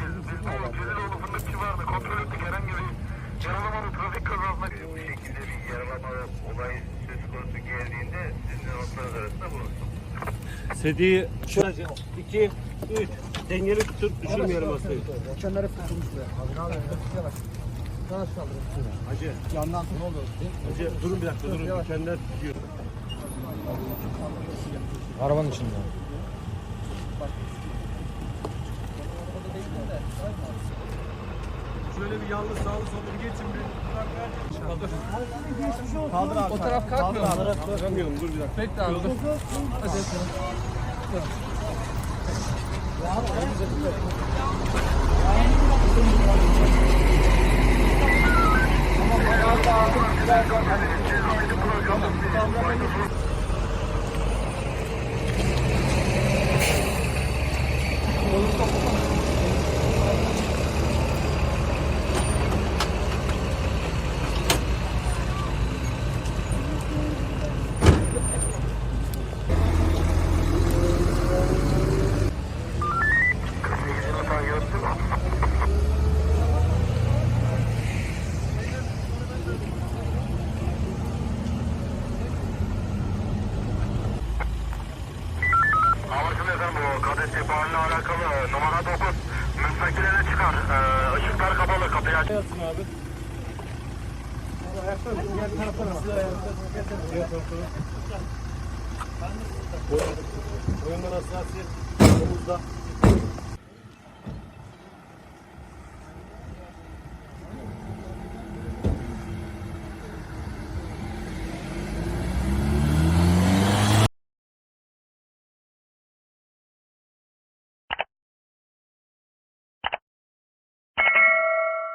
Yirmi merkez. Biz bu fındıkçı vardı. Kontrol ettik herhangi bir yaralamalı trafik kazasına Bu şekilde bir yaralama olay söz konusu geldiğinde sizinle notlarınız arasında bulunsun. Sediyi şöyle 2 3 dengeli tutup düşürmeyelim masayı. Geçenlere tutulmuş be. Abi ne yapıyorsun? Yavaş. Yavaş kaldır. Hacı, Yandan ne oldu? hacı durun bir dakika durun. Dikenler tutuyor. Arabanın içinde. Şöyle bir yalnız sağlı sollu bir geçin bir. Kaldır abi. O taraf kalkmıyor. Kaldıramıyorum dur bir dakika. Bekle abi. Dur. Hadi. Anlaşıldı ihbarıyla alakalı numara 9 müstakilene çıkar. Ee, ışıklar kapalı kapıyı aç. Yatsın abi. Boyundan hassasiyet omuzda.